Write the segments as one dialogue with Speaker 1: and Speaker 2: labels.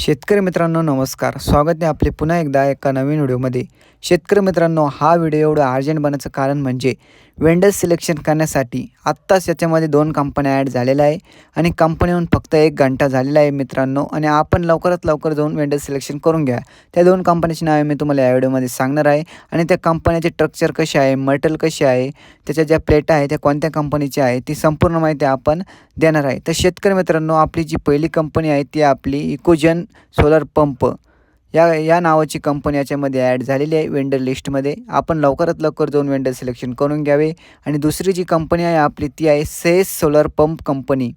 Speaker 1: शेतकरी मित्रांनो नमस्कार. स्वागत आहे आपले पुन्हा एकदा एका नवीन व्हिडिओमध्ये. शेतकरी मित्रांनो हा व्हिडिओ एवढं अर्जंट बनण्याचं कारण म्हणजे वेंडर सिलेक्शन करण्यासाठी आत्ताच याच्यामध्ये दोन कंपन्या ॲड झालेल्या आहे आणि कंपनीहून फक्त एक घंटा झालेला आहे मित्रांनो आणि आपण लवकरात लवकर जाऊन वेंडर सिलेक्शन करून घ्या. त्या दोन कंपन्याची नावे मी तुम्हाला या व्हिडिओमध्ये सांगणार आहे आणि त्या कंपन्याचे स्ट्रक्चर कसे आहे मटेरियल कसे आहे त्याच्या ज्या प्लेटा आहे त्या कोणत्या कंपनीच्या आहे ती संपूर्ण माहिती आपण देणार आहे. तर शेतकरी मित्रांनो आपली जी पहिली कंपनी आहे ती आपली इकोजन सोलर पंप या या नावाची कंपनी याच्यामध्ये ॲड झालेली आहे वेंडर लिस्टमध्ये आपण लवकरात लवकर जाऊन वेंडर सिलेक्शन करून घ्यावे. आणि दुसरी जी कंपनी आहे आपली ती आहे सेस सोलर पंप कंपनी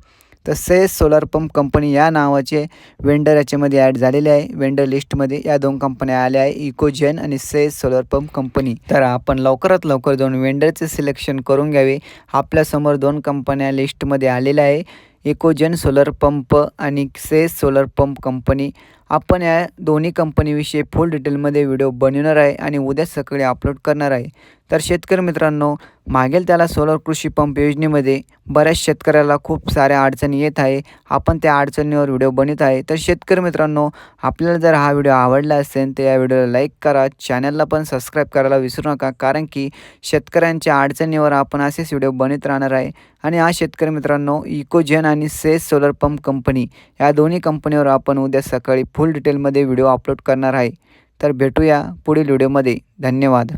Speaker 1: तर सेस सोलर पंप कंपनी या नावाचे वेंडर याच्यामध्ये ॲड झालेले आहे. वेंडर लिस्टमध्ये या दोन कंपन्या आल्या आहे इकोजेन आणि सेस सोलर पंप कंपनी तर आपण लवकरात लवकर जाऊन वेंडरचे सिलेक्शन करून घ्यावे. आपल्यासमोर दोन कंपन्या लिस्टमध्ये आलेल्या आहे इकोजन सोलर पंप आणि सेस सोलर पंप कंपनी आपण या दोन्ही कंपनीविषयी फुल डिटेलमध्ये व्हिडिओ बनवणार आहे आणि उद्या सकाळी अपलोड करणार आहे. तर शेतकरी मित्रांनो मागेल त्याला सोलर कृषी पंप योजनेमध्ये बऱ्याच शेतकऱ्याला खूप साऱ्या अडचणी येत आहे. आपण त्या अडचणीवर व्हिडिओ बनवत आहे. तर शेतकरी मित्रांनो आपल्याला जर हा व्हिडिओ आवडला असेल तर या व्हिडिओला लाईक करा. चॅनलला पण सबस्क्राईब करायला विसरू नका कारण की शेतकऱ्यांच्या अडचणीवर आपण असेच व्हिडिओ बनत राहणार आहे. आणि हा शेतकरी मित्रांनो इकोजेन आणि सेस सोलर पंप कंपनी या दोन्ही कंपनीवर आपण उद्या सकाळी फुल डिटेलमध्ये व्हिडिओ अपलोड करणार आहे. तर भेटूया पुढील व्हिडिओमध्ये धन्यवाद.